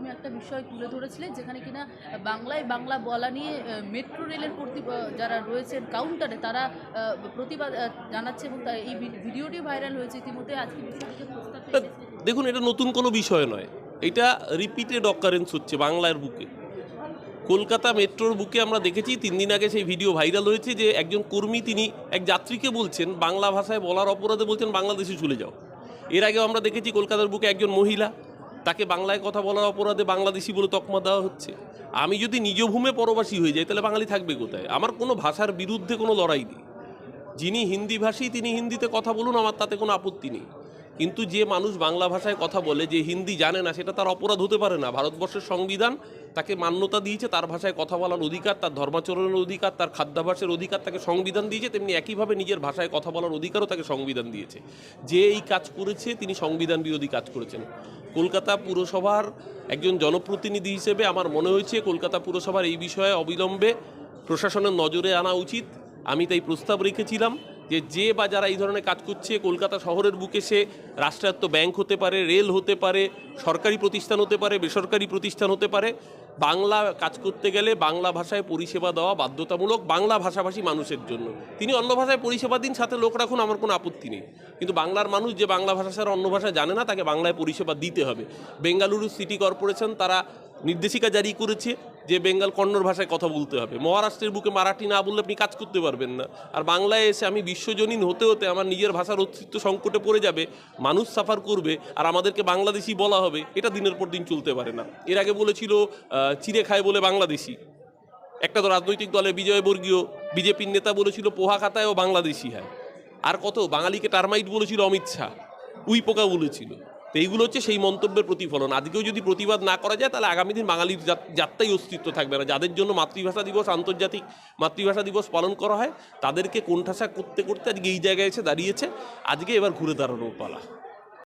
তুমি একটা বিষয় তুলে ধরেছিলে যেখানে কিনা বাংলায় বাংলা বলা নিয়ে মেট্রো রেলের কর্তৃপ যারা রয়েছেন কাউন্টারে, তারা প্রতিবাদ জানাচ্ছে এবং তার এই ভিডিওটি ভাইরাল হয়েছে। ইতিমধ্যে আজকে। দেখুন, এটা নতুন কোনো বিষয় নয়। এটা রিপিটেড অকারেন্স হচ্ছে বাংলার বুকে। কলকাতা মেট্রোর বুকে আমরা দেখেছি, তিন দিন আগে সেই ভিডিও ভাইরাল হয়েছে যে একজন কর্মী তিনি এক যাত্রীকে বলছেন, বাংলা ভাষায় বলার অপরাধে বলছেন, বাংলাদেশে চলে যাও। এর আগেও আমরা দেখেছি কলকাতার বুকে একজন মহিলা তাকে বাংলায় কথা বলার অপরাধে বাংলাদেশি বলে তকমা দেওয়া হচ্ছে। আমি যদি নিজ ভূমে পরবাসী হয়ে যাই, তাহলে বাঙালি থাকবে কোথায়? আমার কোনো ভাষার বিরুদ্ধে কোনো লড়াই নেই। যিনি হিন্দিভাষী তিনি হিন্দিতে কথা বলুন, আমার তাতে কোনো আপত্তি নেই। কিন্তু যে মানুষ বাংলা ভাষায় কথা বলে, যে হিন্দি জানে না, সেটা তার অপরাধ হতে পারে না। ভারতবর্ষের সংবিধান তাকে মান্যতা দিয়েছে, তার ভাষায় কথা বলার অধিকার, তার ধর্মাচরণের অধিকার, তার খাদ্যাভাসের অধিকার তাকে সংবিধান দিয়েছে, তেমনি একইভাবে নিজের ভাষায় কথা বলার অধিকারও তাকে সংবিধান দিয়েছে। যে এই কাজ করেছে, তিনি সংবিধান বিরোধী কাজ করেছেন। কলকাতা পুরসভার একজন জনপ্রতিনিধি হিসেবে আমার মনে হয়েছে কলকাতা পুরসভার এই বিষয়ে অবিলম্বে প্রশাসনের নজরে আনা উচিত। আমি তাই প্রস্তাব রেখেছিলাম। যে যে বা যারা এই ধরনের কাজ করছে, কলকাতা শহরের বুকে সে রাষ্ট্রায়ত্ত ব্যাংক হতে পারে, রেল হতে পারে, সরকারি প্রতিষ্ঠান হতে পারে, বেসরকারি প্রতিষ্ঠান হতে পারে, বাংলা কাজ করতে গেলে বাংলা ভাষায় পরিষেবা দেওয়া বাধ্যতামূলক বাংলা ভাষাভাষী মানুষের জন্য। তিনি অন্য ভাষায় পরিষেবা দিন, সাথে লোক রাখুন, আমার কোনো আপত্তি নেই। কিন্তু বাংলার মানুষ যে বাংলা ভাষা ছাড়া অন্য ভাষা জানে না, তাকে বাংলায় পরিষেবা দিতে হবে। বেঙ্গালুরু সিটি কর্পোরেশন তারা নির্দেশিকা জারি করেছে যে বেঙ্গল কন্নড় ভাষায় কথা বলতে হবে। মহারাষ্ট্রের বুকে মারাঠি না বললে আপনি কাজ করতে পারবেন না। আর বাংলায় এসে আমি বিশ্বজনীন হতে হতে আমার নিজের ভাষার অস্তিত্ব সংকটে পড়ে যাবে, মানুষ সাফার করবে, আর আমাদেরকে বাংলাদেশি বলা হবে, এটা দিনের পর দিন চলতে পারে না। এর আগে বলেছিল চিড়ে খায় বলে বাংলাদেশি। একটা তো রাজনৈতিক দলে বিজয় বর্গীয় বিজেপির নেতা বলেছিল, পোহা খাতায় ও বাংলাদেশি হয়। আর কত? বাঙালিকে টার্মাইট বলেছিল অমিত শাহ। উই পোকা বলেছিল। তো এইগুলো হচ্ছে সেই মন্তব্যের প্রতিফলন। আজকেও যদি প্রতিবাদ না করা যায়, তাহলে আগামী দিন বাঙালির যাত্রাই অস্তিত্ব থাকবে না। যাদের জন্য মাতৃভাষা দিবস, আন্তর্জাতিক মাতৃভাষা দিবস পালন করা হয়, তাদেরকে কোণঠাসা করতে করতে আজকে এই জায়গায় এসে দাঁড়িয়েছে। আজকে এবার ঘুরে দাঁড়ানোর পালা।